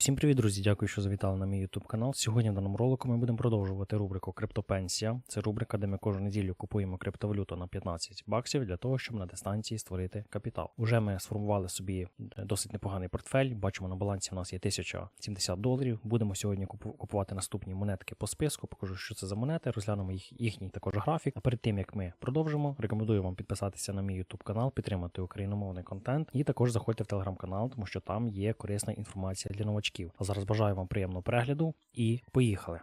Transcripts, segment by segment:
Усім привіт, друзі! Дякую, що завітали на мій YouTube канал. Сьогодні в даному ролику ми будемо продовжувати рубрику Криптопенсія. Це рубрика, де ми кожну неділю купуємо криптовалюту на 15 баксів для того, щоб на дистанції створити капітал. Уже ми сформували собі досить непоганий портфель. Бачимо, на балансі у нас є 1070 доларів. Будемо сьогодні купувати наступні монетки по списку. Покажу, що це за монети. Розглянемо їх їхній також графік. А перед тим як ми продовжимо, рекомендую вам підписатися на мій YouTube канал, підтримати україномовний контент і також заходьте в телеграм-канал, тому що там є корисна інформація для новачків. А зараз бажаю вам приємного перегляду і поїхали.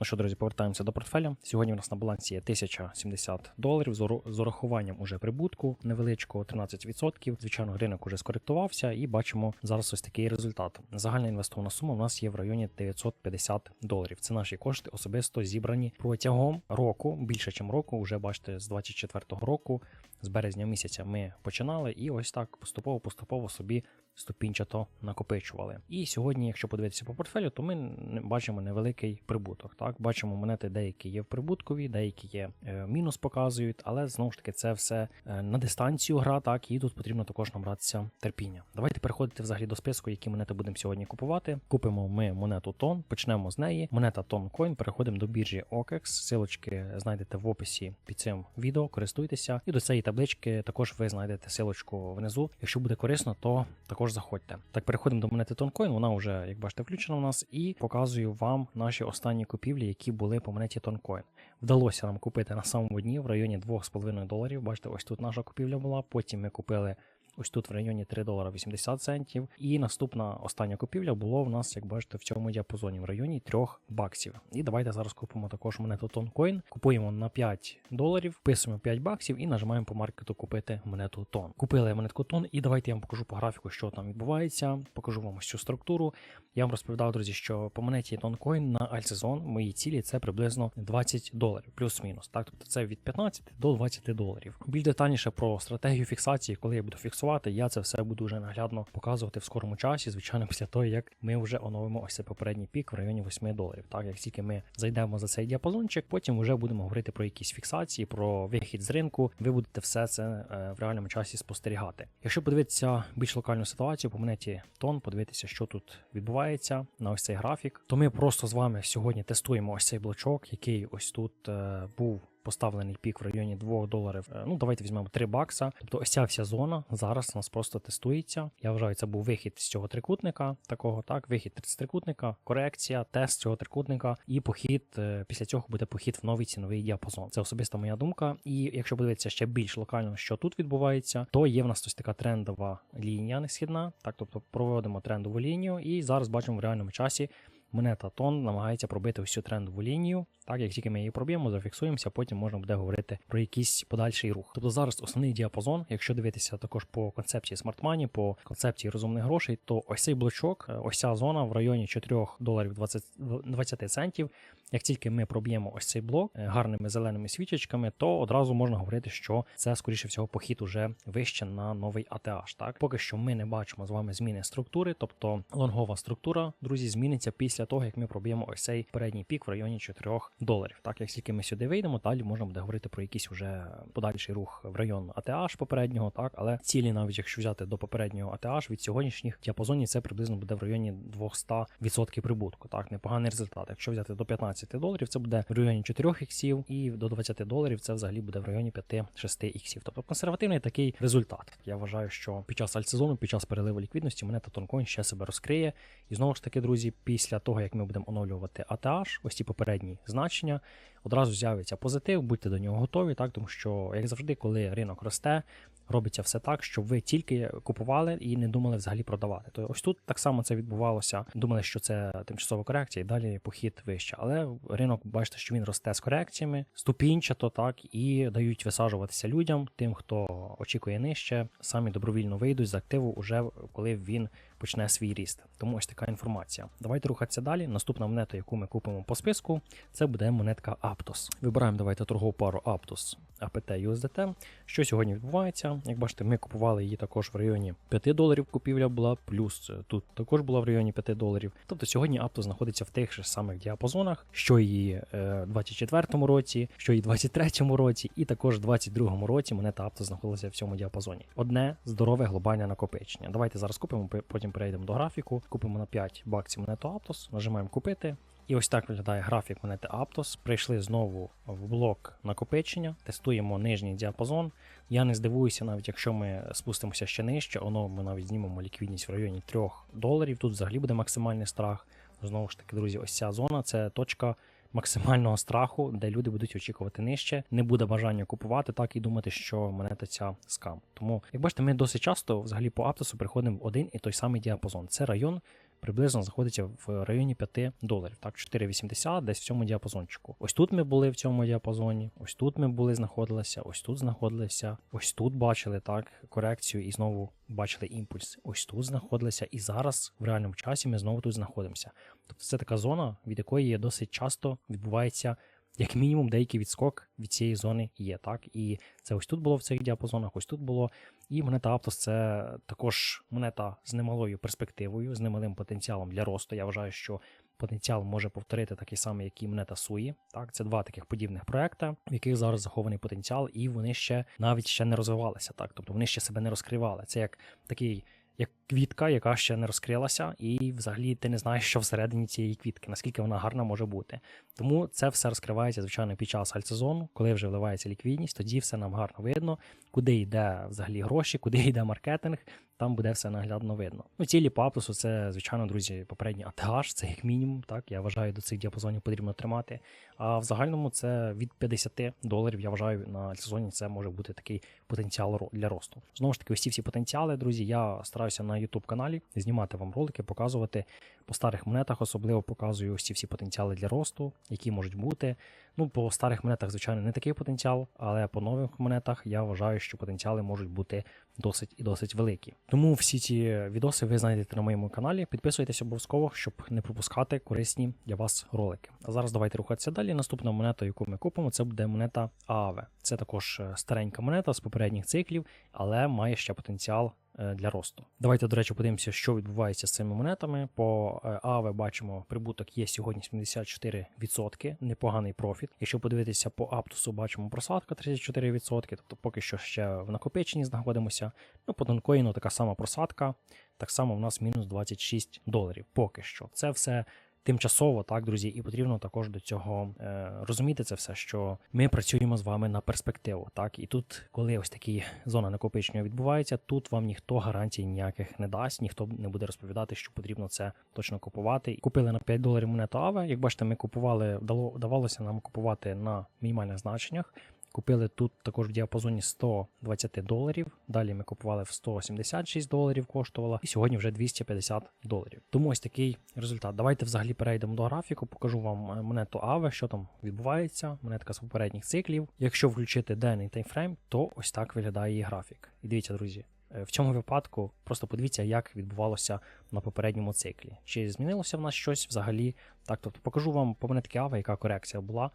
Ну що, друзі, повертаємося до портфеля. Сьогодні у нас на балансі є 1070 доларів з урахуванням уже прибутку невеличкого 13%. Звичайно, ринок уже скоректувався і бачимо зараз ось такий результат. Загальна інвестована сума у нас є в районі 950 доларів. Це наші кошти особисто зібрані протягом року, більше ніж року. Уже бачите, з 24-го року, з березня місяця ми починали, і ось так поступово-поступово собі ступінчато накопичували. І сьогодні, якщо подивитися по портфелю, то ми бачимо невеликий прибуток. Так, бачимо монети, деякі є в прибуткові, деякі є е, мінус показують, але знову ж таки це все е, на дистанцію гра, так і тут потрібно також набратися терпіння. Давайте переходити взагалі до списку, які монети будемо сьогодні купувати. Купимо ми монету тон, почнемо з неї. Монета Тон Coin, переходимо до біржі OKEX. Силочки знайдете в описі під цим відео, користуйтеся. І до цієї таблички також ви знайдете силочку внизу. Якщо буде корисно, то також заходьте. Так, переходимо до монети Тонкоін. Вона вже, як бачите, включена у нас, і показую вам наші останні купівлі, які були по монеті Тонкоін. Вдалося нам купити на самому дні в районі 2,5 доларів. Бачите, ось тут наша купівля була. Потім ми купили. Ось тут в районі 3 долара 80 центів. І наступна остання купівля було в нас, як бачите, в цьому діапазоні в районі 3 баксів. І давайте зараз купимо також монету Тонкоін. Купуємо на 5 доларів, вписуємо 5 баксів і нажимаємо по маркету купити монету тон. Купили монетку тон, і давайте я вам покажу по графіку, що там відбувається. Покажу вам ось цю структуру. Я вам розповідав, друзі, що по монеті Тонкоін на альтсезон мої цілі це приблизно 20 доларів, плюс-мінус. Так, тобто це від 15 до 20 доларів. Більш детальніше про стратегію фіксації, коли я буду фіксувати, я це все буду вже наглядно показувати в скорому часі. Звичайно, після того, як ми вже оновимо ось цей попередній пік в районі 8 доларів. Так, як тільки ми зайдемо за цей діапазончик, потім вже будемо говорити про якісь фіксації, про вихід з ринку. Ви будете все це е, в реальному часі спостерігати. Якщо подивитися більш локальну ситуацію по монеті тон, подивитися, що тут відбувається на ось цей графік, то ми просто з вами сьогодні тестуємо ось цей блочок, який ось тут е, був. Поставлений пік в районі 2 доларів. Е, Ну, давайте візьмемо 3 бакса. Тобто ось ця вся зона зараз у нас просто тестується. Я вважаю, це був вихід з цього трикутника, такого так, вихід з трикутника, корекція, тест цього трикутника, і похід е, після цього буде похід в новий ціновий діапазон. Це особиста моя думка. І якщо подивитися ще більш локально, що тут відбувається, то є в нас ось така трендова лінія несхідна. Так, тобто проводимо трендову лінію, і зараз бачимо в реальному часі. Монета тон намагається пробити всю трендову лінію. Так, як тільки ми її проб'ємо, зафіксуємося, потім можна буде говорити про якийсь подальший рух. Тобто зараз основний діапазон, якщо дивитися також по концепції Money, по концепції розумних грошей, то ось цей блочок, е, ось ця зона в районі 4 доларів 20, 20 центів. Як тільки ми проб'ємо ось цей блок е, гарними зеленими свічечками, то одразу можна говорити, що це скоріше всього похід уже вище на новий ATH. Так, поки що ми не бачимо з вами зміни структури, тобто лонгова структура, друзі, зміниться після того, як ми проб'ємо ось цей передній пік в районі 4 доларів. Так, як тільки ми сюди вийдемо, далі можна буде говорити про якийсь уже подальший рух в район ATH попереднього, так, але цілі, навіть якщо взяти до попереднього ATH, від сьогоднішніх діапазонів це приблизно буде в районі 200% прибутку. Так, непоганий результат. Якщо взяти до 15 доларів, це буде в районі 4 іксів, і до 20 доларів це взагалі буде в районі 5-6 іксів. Тобто консервативний такий результат. Я вважаю, що під час альтсезону, під час переливу ліквідності, монета Тонкоін ще себе розкриє. І знову ж таки, друзі, після того, як ми будемо оновлювати ATH, ось ці попередні значення, одразу з'явиться позитив, будьте до нього готові, так тому що, як завжди, коли ринок росте, робиться все так, щоб ви тільки купували і не думали взагалі продавати. То ось тут так само це відбувалося. Думали, що це тимчасова корекція, і далі похід вище. Але ринок, бачите, що він росте з корекціями, ступінчато, так і дають висаджуватися людям, тим, хто очікує нижче, самі добровільно вийдуть з активу, уже коли він почне свій ріст. Тому ось така інформація. Давайте рухатися далі. Наступна монета, яку ми купимо по списку, це буде монетка Aptos. Вибираємо давайте торгову пару Aptos АПТ USDT. Що сьогодні відбувається? Як бачите, ми купували її також в районі 5 доларів. Купівля була, плюс тут також була в районі 5 доларів. Тобто сьогодні Aptos знаходиться в тих же самих діапазонах, що і е, в 24-му році, що і в 23-му році, і також в 22-му році монета Aptos знаходилася в цьому діапазоні. Одне здорове глобальне накопичення. Давайте зараз купимо, потім перейдемо до графіку. Купимо на 5 баксів монету Aptos, нажимаємо купити. І ось так виглядає графік монети Aptos. Прийшли знову в блок накопичення, тестуємо нижній діапазон. Я не здивуюся, навіть якщо ми спустимося ще нижче, воно ми навіть знімемо ліквідність в районі 3 доларів. Тут взагалі буде максимальний страх. Знову ж таки, друзі, ось ця зона це точка максимального страху, де люди будуть очікувати нижче. Не буде бажання купувати, так і думати, що монета ця скам. Тому, як бачите, ми досить часто взагалі по Аптосу приходимо в один і той самий діапазон. Це район. Приблизно знаходиться в районі 5 доларів, так, 4,80 десь в цьому діапазончику. Ось тут ми були в цьому діапазоні, ось тут ми були, знаходилися, ось тут знаходилися, ось тут бачили так корекцію і знову бачили імпульс. Ось тут знаходилися, і зараз в реальному часі ми знову тут знаходимося. Тобто це така зона, від якої досить часто відбувається. Як мінімум, деякий відскок від цієї зони є, так? І це ось тут було в цих діапазонах, ось тут було. І монета Aptos це також монета з немалою перспективою, з немалим потенціалом для росту. Я вважаю, що потенціал може повторити такий самий, як і монета Суї. Так, це два таких подібних проекти, в яких зараз захований потенціал, і вони ще навіть ще не розвивалися. Так, тобто вони ще себе не розкривали. Це як такий. Як квітка, яка ще не розкрилася, і взагалі ти не знаєш, що всередині цієї квітки, наскільки вона гарна може бути. Тому це все розкривається, звичайно, під час альтсезону, коли вже вливається ліквідність, тоді все нам гарно видно, куди йде взагалі гроші, куди йде маркетинг, там буде все наглядно видно. Ну, цілі по Аптосу це, звичайно, друзі, попередній АТГ, це як мінімум. Так, я вважаю, до цих діапазонів потрібно тримати. А в загальному це від 50 доларів. Я вважаю, на сезоні це може бути такий потенціал для росту. Знову ж таки, ці всі потенціали, друзі. Я стараюся на YouTube каналі знімати вам ролики, показувати по старих монетах, особливо показую ось ці всі потенціали для росту, які можуть бути. Ну, по старих монетах, звичайно, не такий потенціал, але по нових монетах я вважаю, що потенціали можуть бути досить і досить великі. Тому всі ці відоси ви знайдете на моєму каналі. Підписуйтесь обов'язково, щоб не пропускати корисні для вас ролики. А зараз давайте рухатися далі. Наступна монета, яку ми купимо, це буде монета ААВ. Це також е, старенька монета з попередніх циклів, але має ще потенціал для росту. Давайте, до речі, подивимося, що відбувається з цими монетами. По е, ААВ бачимо, прибуток є сьогодні 74%, непоганий профіт. Якщо подивитися по Аптусу, бачимо просадка 34%, тобто поки що ще в накопиченні знаходимося. Ну, по Донкоїну така сама просадка, так само в нас мінус 26 доларів. Поки що. Це все тимчасово, так, друзі, і потрібно також до цього е, розуміти це все, що ми працюємо з вами на перспективу. Так, і тут, коли ось такі зона накопичення відбувається, тут вам ніхто гарантій ніяких не дасть, ніхто не буде розповідати, що потрібно це точно купувати. Купили на 5 доларів монету Аве. Як бачите, ми купували, вдало, вдавалося нам купувати на мінімальних значеннях. Купили тут також в діапазоні 120 доларів. Далі ми купували в 176 доларів коштувала, і сьогодні вже 250 доларів. Тому ось такий результат. Давайте взагалі перейдемо до графіку, покажу вам е, монету Аве, що там відбувається. Монетка з попередніх циклів. Якщо включити денний таймфрейм, то ось так виглядає її графік. І дивіться, друзі. е, В цьому випадку просто подивіться, як відбувалося на попередньому циклі. Чи змінилося в нас щось взагалі? Так, тобто покажу вам по монетки Аве, яка корекція була.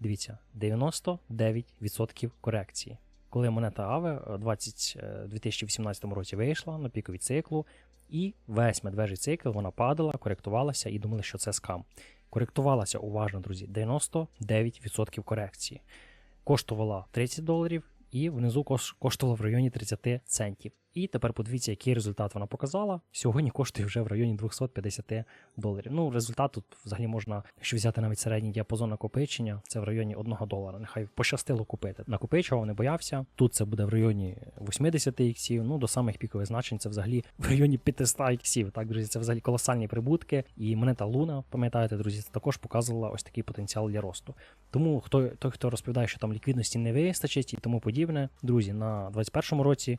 Дивіться, 99% корекції. Коли монета Аве е, 20, е, 2018 році вийшла на пікові циклу, і весь медвежий цикл вона падала, коректувалася і думали, що це скам. Коректувалася уважно, друзі, 99% корекції. Коштувала 30 доларів і внизу коштувала в районі 30 центів. І тепер подивіться, який результат вона показала. Сьогодні коштує вже в районі 250 доларів. Ну, результат тут взагалі можна, якщо взяти навіть середній діапазон накопичення, це в районі 1 долара. Нехай пощастило купити. Накопичував, не боявся. Тут це буде в районі 80 іксів. Ну до самих пікових значень це взагалі в районі 500 іксів. Так, друзі, це взагалі колосальні прибутки. І монета Луна, пам'ятаєте, друзі, це також показувала ось такий потенціал для росту. Тому хто той, хто розповідає, що там ліквідності не вистачить і тому подібне, друзі, на 21-му році.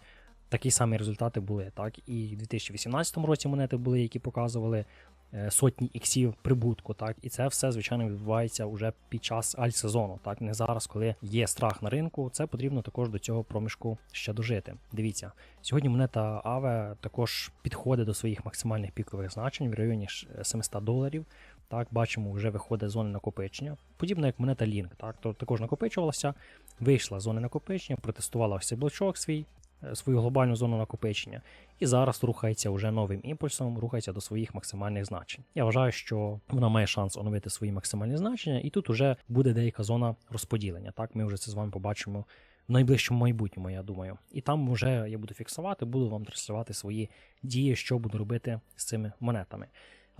Такі самі результати були, так і в 2018 році монети були, які показували е, сотні іксів прибутку, так і це все звичайно відбувається вже під час альт-сезону, так не зараз, коли є страх на ринку. Це потрібно також до цього проміжку ще дожити. Дивіться, сьогодні монета Аве також підходить до своїх максимальних пікових значень в районі е, 700 доларів. Так, бачимо, вже виходить зони накопичення. Подібно як монета Link. Так, то також накопичувалася, вийшла з зони накопичення, протестувала ось цей блочок свій, е, свою глобальну зону накопичення, і зараз рухається вже новим імпульсом, рухається до своїх максимальних значень. Я вважаю, що вона має шанс оновити свої максимальні значення, і тут вже буде деяка зона розподілення. Так, ми вже це з вами побачимо в найближчому майбутньому, я думаю. І там вже я буду фіксувати, буду вам транслювати свої дії, що буду робити з цими монетами.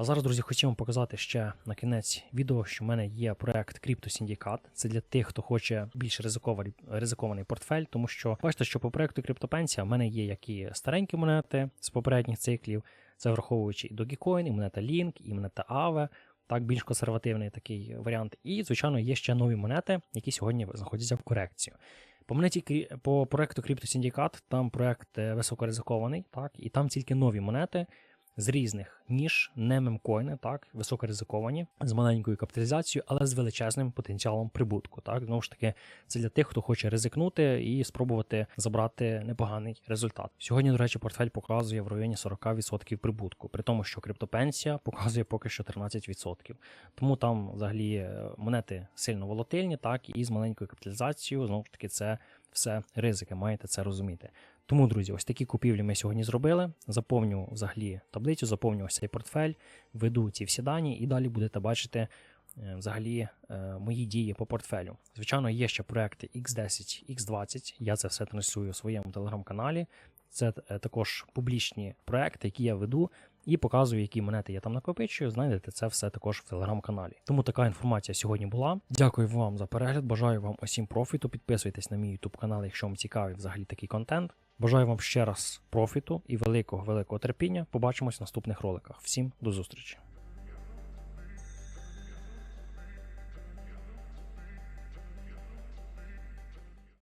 А зараз, друзі, хотів вам показати ще на кінець відео, що в мене є проект CryptoSyndicat. Це для тих, хто хоче більш ризикований, ризикований портфель, тому що бачите, що по проекту CryptoPensia в мене є як і старенькі монети з попередніх циклів, це враховуючи і Dogecoin, і монета Link, і монета Aave, так більш консервативний такий варіант. І, звичайно, є ще нові монети, які сьогодні знаходяться в корекцію. По монеті по проекту CryptoSyndicat, там проект е, високоризикований, так, і там тільки нові монети з різних ніж, не мемкоїни, так, високоризиковані, з маленькою капіталізацією, але з величезним потенціалом прибутку. Так, знову ж таки, це для тих, хто хоче ризикнути і спробувати забрати непоганий результат. Сьогодні, до речі, портфель показує в районі 40% прибутку, при тому, що криптопенсія показує поки що 13%. Тому там взагалі е, монети сильно волатильні, так, і з маленькою капіталізацією, знову ж таки, це все ризики, маєте це розуміти. Тому, друзі, ось такі купівлі ми сьогодні зробили. Заповню взагалі таблицю, заповню ось цей портфель, веду ці всі дані, і далі будете бачити е, взагалі е, мої дії по портфелю. Звичайно, є ще проекти X10, X20. Я це все транслюю у своєму телеграм-каналі. Це е, також публічні проекти, які я веду, і показую, які монети я там накопичую. Знайдете це все також в телеграм-каналі. Тому така інформація сьогодні була. Дякую вам за перегляд. Бажаю вам усім профіту. Підписуйтесь на мій YouTube канал, якщо вам цікавий взагалі такий контент. Бажаю вам ще раз профіту і великого великого терпіння. Побачимось в наступних роликах. Всім до зустрічі!